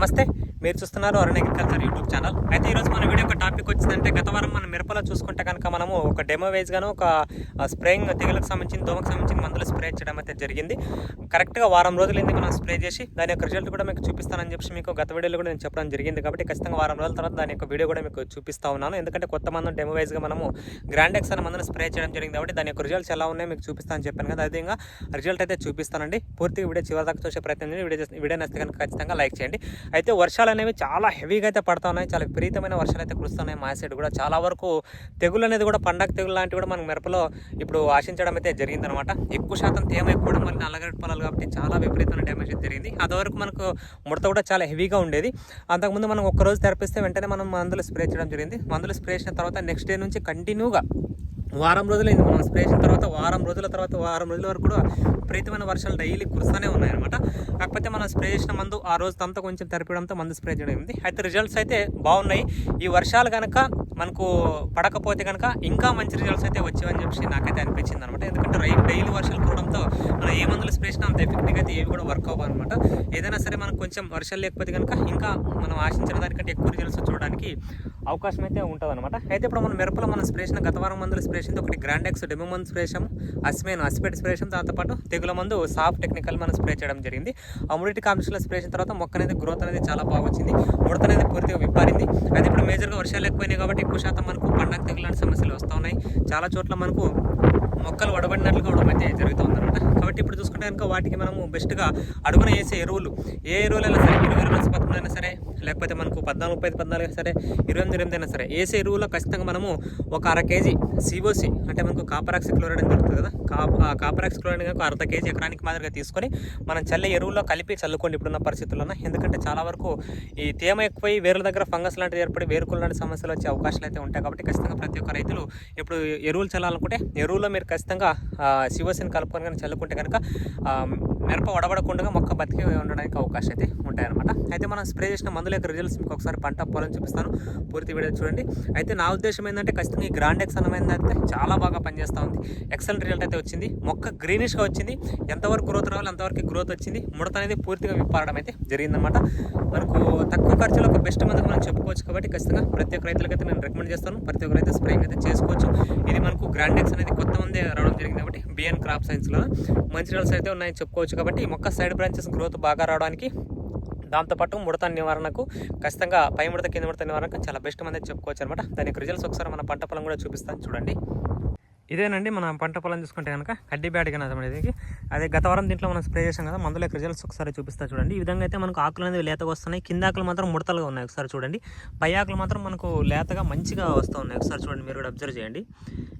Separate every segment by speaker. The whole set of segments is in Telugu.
Speaker 1: నమస్తే. మీరు చూస్తున్నారు అరుణ్ అగ్రికల్చర్ యూట్యూబ్ ఛానల్. అయితే ఈరోజు మన వీడియో ఒక టాపిక్ వచ్చిందంటే గత వారం మన మిరపలో చూసుకుంటే కనుక మనము ఒక డెమో వేజ్గాను ఒక స్ప్రేయింగ్ తెగులకు సంబంధించిన దోమకు సంబంధించిన మందులు స్ప్రే చేయడం అయితే జరిగింది. కరెక్ట్గా వారం రోజులైంది మనం స్ప్రే చేసి దాని యొక్క రిజల్ట్ కూడా మీకు చూపిస్తానని చెప్పి మీకు గత వీడియోలో కూడా నేను చెప్పడం జరిగింది కాబట్టి ఖచ్చితంగా వారం రోజుల తర్వాత దాని యొక్క వీడియో కూడా మీకు చూపిస్తా ఉన్నాను. ఎందుకంటే కొత్త మందు డెమో వైజ్గా మనము గ్రాండెక్స్ అనే మందును స్ప్రే చేయడం జరిగింది కాబట్టి దాని యొక్క రిజల్ట్స్ ఎలా ఉన్నాయో మీకు చూపిస్తానని చెప్పాను కదా. అదేవిధంగా రిజల్ట్ అయితే చూపిస్తానండి. పూర్తిగా వీడియో చివరి దాకా చూసే ప్రయత్నం వీడియో వీడియో నచ్చితే కనుక ఖచ్చితంగా లైక్ చేయండి. అయితే వర్షాలు అనేవి చాలా హెవీగా అయితే పడతా ఉన్నాయి చాలా విపరీతమైన వర్షాలు అయితే కురుస్తున్నాయి మా సైడ్ కూడా. చాలా వరకు తెగులు అనేది కూడా పండగ తెగులు లాంటివి కూడా మనకు మిరపలో ఇప్పుడు ఆశించడం అయితే జరిగిందనమాట. ఎక్కువ శాతం తేమ ఎక్కువ మళ్ళీ నల్లగడ్డ పొలాలు కాబట్టి చాలా విపరీతమైన డ్యామేజ్ అయితే జరిగింది. అదివరకు మనకు ముడత కూడా చాలా హెవీగా ఉండేది. అంతకుముందు మనం ఒక్క రోజు తెరపిస్తే వెంటనే మనం మందులు స్ప్రే చేయడం జరిగింది. మందులు స్ప్రే చేసిన తర్వాత నెక్స్ట్ డే నుంచి కంటిన్యూగా వారం రోజులైంది. మనం స్ప్రే చేసిన తర్వాత వారం రోజుల తర్వాత వారం రోజుల వరకు కూడా విపరీతమైన వర్షాలు డైలీ కురుస్తూనే ఉన్నాయన్నమాట. కాకపోతే మనం స్ప్రే చేసిన మందు ఆ రోజు అంతా కొంచెం తెరపడంతో మందు స్ప్రే చేయడం ఉంది అయితే రిజల్ట్స్ అయితే బాగున్నాయి. ఈ వర్షాలు కనుక మనకు పడకపోతే కనుక ఇంకా మంచి రిజల్ట్స్ అయితే వచ్చేవని చెప్పి నాకైతే అనిపించింది అనమాట ఎందుకంటే రై డైలీ వర్షాలు కురడంతో మనం ఏ మందులు స్ప్రే చేసినా అంత ఎఫెక్టివ్గా అయితే ఏవి కూడా వర్క్ అవ్వవు అనమాట ఏదైనా సరే మనకు కొంచెం వర్షాలు లేకపోతే కనుక ఇంకా మనం ఆశించిన దానికంటే ఎక్కువ రిజల్ట్స్ చూడడానికి అవకాశం అయితే ఉంటుంది అనమాట అయితే ఇప్పుడు మనం మిరపలో మనం స్ప్రే చేసిన గత వారం మందులు స్ప్రే స్ప్రేషన్ ఒకటి గ్రాండెక్స్ డెమో మందు స్ప్రే అస్మేన్ అస్పెట్ స్ప్రేషన్ దాంతో పాటు తెగుల మందు సాఫ్ట్ టెక్నికల్ మనం స్ప్రే చేయడం జరిగింది. ఆ మూడింటి కాంబినేషన్లో స్ప్రే చేసిన తర్వాత మొక్క అనేది గ్రోత్ అనేది చాలా బాగా వచ్చింది. ముడత అనేది పూర్తిగా విప్పారింది. అయితే ఇప్పుడు మేజర్గా వర్షాలు ఎక్కువైనాయి కాబట్టి ఎక్కువ శాతం మనకు పండగ తెగులాంటి సమస్యలు వస్తూ ఉన్నాయి చాలా చోట్ల మనకు మొక్కలు వడబడినట్లు కూడా మధ్య జరుగుతుంది కాబట్టి ఇప్పుడు చూసుకుంటే కనుక వాటికి మనము బెస్ట్గా అడుగున వేసే ఎరువులు ఏ ఎరువులైనా సరే ఇరవై ఇరవై పదకొండు అయినా సరే లేకపోతే మనకు పద్నాలుగు ముప్పై ఐదు పద్నాలుగు అయినా సరే ఇరవై ఎనిమిది ఎనిమిది అయినా సరే వేసే ఎరువులో ఖచ్చితంగా మనము ఒక అర కేజీ సిఓసి అంటే మనకు కాపరాక్సి క్లోరైడ్ అని దొరుకుతుంది కదా? కాప్ కాపరాక్సి క్లోరైడ్ కనుక అర్ధ కేజీ ఎకరానికి మాదిరిగా తీసుకొని మనం చల్లే ఎరువుల్లో కలిపి చల్లుకోండి ఇప్పుడున్న పరిస్థితుల్లో ఎందుకంటే చాలా వరకు ఈ తేమ ఎక్కువై వేరుల దగ్గర ఫంగస్ లాంటివి ఏర్పడి వేరుకులు లాంటి సమస్యలు వచ్చే అవకాశాలు అయితే ఉంటాయి కాబట్టి ఖచ్చితంగా ప్రతి ఒక్క రైతులు ఇప్పుడు ఎరువులు చల్లాలనుకుంటే ఎరువులో మీరు ఖచ్చితంగా శివసేన కలుపుకొని కానీ చల్లుకుంటే కనుక మిరప వడబడకుండా మొక్క బతికి ఉండడానికి అవకాశం అయితే ఉంటాయన్నమాట. అయితే మనం స్ప్రే చేసిన మందుల యొక్క రిజల్ట్స్ మీకు ఒకసారి పంట పొలం చూపిస్తాను. పూర్తి వీడియో చూడండి. అయితే నా ఉద్దేశం ఏంటంటే ఖచ్చితంగా ఈ గ్రాండెక్స్ అన్నమైంది అయితే చాలా బాగా పనిచేస్తూ ఉంది. ఎక్సలెంట్ రిజల్ట్ అయితే వచ్చింది. మొక్క గ్రీనిష్గా వచ్చింది. ఎంతవరకు గ్రోత్ రావాలి అంతవరకు గ్రోత్ వచ్చింది. ముడత అనేది పూర్తిగా విప్పారడం అయితే జరిగిందనమాట మనకు తక్కువ ఖర్చులో ఒక బెస్ట్ మందుకు మనం చెప్పుకోవచ్చు కాబట్టి ఖచ్చితంగా ప్రతి ఒక్క రైతులకైతే నేను రికమెండ్ చేస్తాను. ప్రతి ఒక్క రైతు స్ప్రేయింగ్ అయితే చేసుకోవచ్చు. ఇది మనకు గ్రాండెక్స్ అనేది కొత్త మంది రావడం జరిగింది కాబట్టి బిఎన్ క్రాప్ సైన్స్లో మంచి రిజల్ట్స్ అయితే ఉన్నాయని చెప్పుకోవచ్చు కాబట్టి ఈ మొక్క సైడ్ బ్రాంచెస్ గ్రోత్ బాగా రావడానికి దాంతోపాటు ముడత నివారణకు ఖచ్చితంగా పై ముడత కింద ముడత నివారణకు చాలా బెస్ట్ మంది చెప్పుకోవచ్చు అనమాట దానికి రిజల్ట్స్ ఒకసారి మన పంట పొలం కూడా చూపిస్తాను చూడండి. ఇదేనండి మన పంట పొలం చూసుకుంటే కనుక కడ్డీ బ్యాడ్ కనుక దీనికి అదే గత వారం దీంట్లో మనం స్ప్రే చేసాం కదా మందుల యొక్క రిజల్ట్స్ ఒకసారి చూపిస్తా చూడండి. ఈ విధంగా అయితే మనకు ఆకులు అనేది లేతగా వస్తున్నాయి. కింద ఆకులు మాత్రం ముడతలుగా ఉన్నాయి ఒకసారి చూడండి. పై ఆకులు మాత్రం మనకు లేతగా మంచిగా వస్తూ ఉన్నాయి. ఒకసారి చూడండి మీరు కూడా అబ్జర్వ్ చేయండి.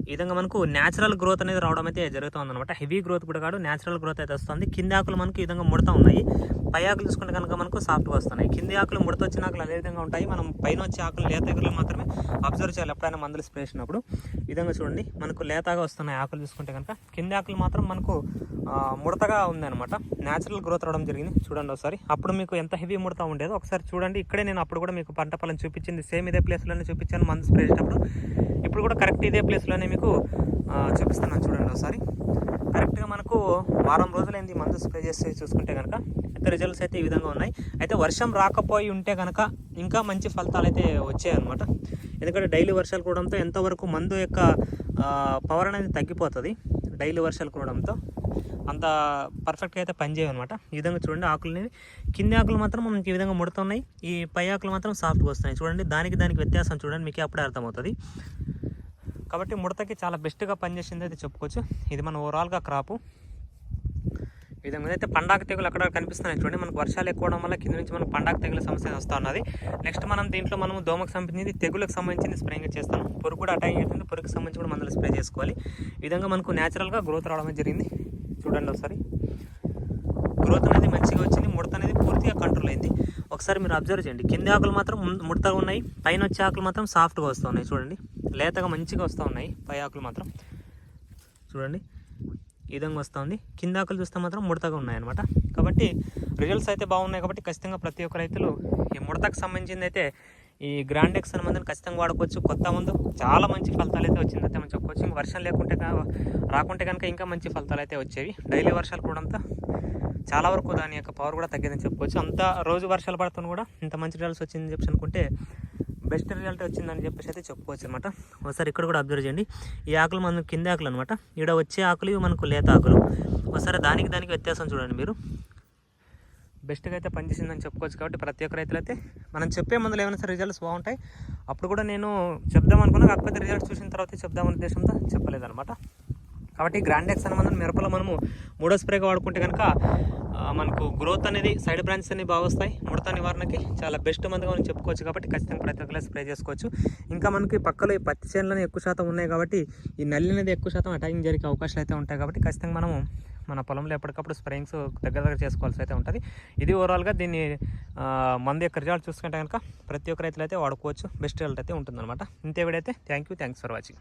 Speaker 1: ఈ విధంగా మనకు న్యాచురల్ గ్రోత్ అనేది రావడం అయితే జరుగుతుంది అనమాట హెవీ గ్రోత్ కూడా కాదు న్యాచురల్ గ్రోత్ అయితే వస్తుంది. కింద ఆకులు మనకు ఈ విధంగా ముడతా ఉన్నాయి. పై ఆకులు చూసుకుంటే కనుక మనకు సాఫ్ట్గా వస్తున్నాయి. కింది ఆకులు ముడత వచ్చిన ఆకులు అదే విధంగా ఉంటాయి. మనం పైన వచ్చే ఆకులు లేత ఆకులు మాత్రమే అబ్జర్వ్ చేయాలి ఎప్పుడైనా మందులు స్ప్రే చేసినప్పుడు. విధంగా చూడండి మనకు లేతగా వస్తున్నాయి ఆకులు చూసుకుంటే కనుక. కింది ఆకులు మాత్రం మనకు ముడతగా ఉందన్నమాట. న్యాచురల్ గ్రోత్ రావడం జరిగింది. చూడండి ఒకసారి. అప్పుడు మీకు ఎంత హెవీ ముడత ఉండేదో ఒకసారి చూడండి. ఇక్కడే నేను అప్పుడు కూడా మీకు పంట పొలం చూపించింది. సేమ్ ఇదే ప్లేస్లోనే చూపించాను. మందు స్ప్రే చేసినప్పుడు ఇప్పుడు కూడా కరెక్ట్ ఇదే ప్లేస్లోనే మీకు చూపిస్తున్నాను చూడండి ఒకసారి. కరెక్ట్గా మనకు వారం రోజులైంది మందు స్ప్రే చేసి చూసుకుంటే కనుక అయితే రిజల్ట్స్ అయితే ఈ విధంగా ఉన్నాయి. అయితే వర్షం రాకపోయి ఉంటే కనుక ఇంకా మంచి ఫలితాలు అయితే వచ్చాయన్నమాట ఎందుకంటే డైలీ వర్షాలు కూడడంతో ఎంతవరకు మందు యొక్క పవర్ అనేది తగ్గిపోతుంది. డైలీ వర్షాలు కూడడంతో అంత పర్ఫెక్ట్గా అయితే పనిచేయవు అనమాట ఈ విధంగా చూడండి ఆకులని. కింది ఆకులు మాత్రం మనకి ఈ విధంగా ముడుతున్నాయి. ఈ పై ఆకులు మాత్రం సాఫ్ట్గా వస్తున్నాయి. చూడండి దానికి దానికి వ్యత్యాసం చూడండి మీకు అప్పుడే అర్థమవుతుంది. కాబట్టి ముడతకి చాలా బెస్ట్గా పనిచేసింది అయితే చెప్పుకోవచ్చు. ఇది మన ఓవరాల్గా క్రాపు ఈ విధంగా అయితే పండాక తెగులు అక్కడ కనిపిస్తున్నాయి. చూడండి మనకు వర్షాలు ఎక్కువ వల్ల కింద నుంచి మనకు పండాక తెగుల సమస్య వస్తూ ఉన్నది. నెక్స్ట్ మనం దీంట్లో మనం దోమకు సంబంధించి తెగులకు సంబంధించింది స్ప్రేయింగ్ చేస్తాం పొరుగు కూడా అటాక్ అవుతుంది పొరుగుకి సంబంధించి కూడా మందులు స్ప్రే చేసుకోవాలి. ఈ విధంగా మనకు న్యాచురల్గా గ్రోత్ రావడం జరిగింది. చూడండి ఒకసారి. గ్రోత్ అనేది మంచిగా వచ్చింది ముడత అనేది పూర్తిగా కంట్రోల్ అయింది. ఒకసారి మీరు అబ్జర్వ్ చేయండి. కింది ఆకులు మాత్రం ముడతగా ఉన్నాయి పైన వచ్చే ఆకులు మాత్రం సాఫ్ట్గా వస్తూ ఉన్నాయి. చూడండి. లేతగా మంచిగా వస్తూ ఉన్నాయి పై ఆకులు మాత్రం. చూడండి. ఈ విధంగా వస్తుంది కింద ఆకులు చూస్తే మాత్రం ముడతగా ఉన్నాయన్నమాట. కాబట్టి రిజల్ట్స్ అయితే బాగున్నాయి కాబట్టి ఖచ్చితంగా ప్రతి ఒక్క రైతులు ఈ ముడతకు సంబంధించింది అయితే ఈ గ్రాండెక్స్ అనే మందుని ఖచ్చితంగా వాడుకోవచ్చు. కొత్త మందు చాలా మంచి ఫలితాలు అయితే వచ్చిందైతే మనం చెప్పుకోవచ్చు ఇంకా వర్షం లేకుంటే రాకుంటే కనుక ఇంకా మంచి ఫలితాలు అయితే వచ్చేవి. డైలీ వర్షాలు కూడా చాలా వరకు దాని యొక్క పవర్ కూడా తగ్గిందని చెప్పుకోవచ్చు. అంత రోజు వర్షాలు పడుతున్న కూడా ఇంత మంచి రిజల్ట్స్ వచ్చిందని చెప్పి అనుకుంటే బెస్ట్ రిజల్ట్ వచ్చిందని చెప్పేసి అయితే చెప్పుకోవచ్చు అనమాట ఒకసారి ఇక్కడ కూడా అబ్జర్వ్ చేయండి. ఈ ఆకులు మనకు కింద ఆకులు అనమాట ఇక్కడ వచ్చే ఆకులు మనకు లేత ఆకులు. ఒకసారి దానికి దానికి వ్యత్యాసం చూడండి మీరు. బెస్ట్గా అయితే పనిచేసిందని చెప్పుకోవచ్చు కాబట్టి ప్రతి ఒక్క రైతులు అయితే మనం చెప్పే మందులు ఏమైనా సరే రిజల్ట్స్ బాగుంటాయి. అప్పుడు కూడా నేను చెప్దాం అనుకున్నా కాకపోతే రిజల్ట్స్ చూసిన తర్వాత చెప్దామనే ఉద్దేశంతో చెప్పలేదన్నమాట. కాబట్టి గ్రాండెక్స్ అనే మిరపలో మనము మూడో స్ప్రేగా వాడుకుంటే కనుక మనకు గ్రోత్ అనేది సైడ్ బ్రాంచెస్ అనేవి బాగా వస్తాయి. ముడత నివారణకి చాలా బెస్ట్ మందుగా మనం చెప్పుకోవచ్చు కాబట్టి ఖచ్చితంగా ప్రతి ఒక్కరు స్ప్రే చేసుకోవచ్చు. ఇంకా మనకి పక్కలో ఈ పత్తి చేనులనే ఎక్కువ శాతం ఉన్నాయి కాబట్టి ఈ నల్లి అనేది ఎక్కువ శాతం అటాకింగ్ జరిగే అవకాశాలు అయితే ఉంటాయి కాబట్టి ఖచ్చితంగా మనము మన పొలంలో ఎప్పటికప్పుడు స్ప్రేయింగ్స్ దగ్గర దగ్గర చేసుకోవాల్సి అయితే ఉంటుంది. ఇది ఓవరాల్గా దీన్ని మంది యొక్క రిజల్ట్ చూసుకుంటే కనుక ప్రతి ఒక్క రైతులు అయితే వాడుకోవచ్చు. బెస్ట్ రిజల్ట్ అయితే ఉంటుందన్నమాట. ఇంతే వీడైతే thank you thanks for watching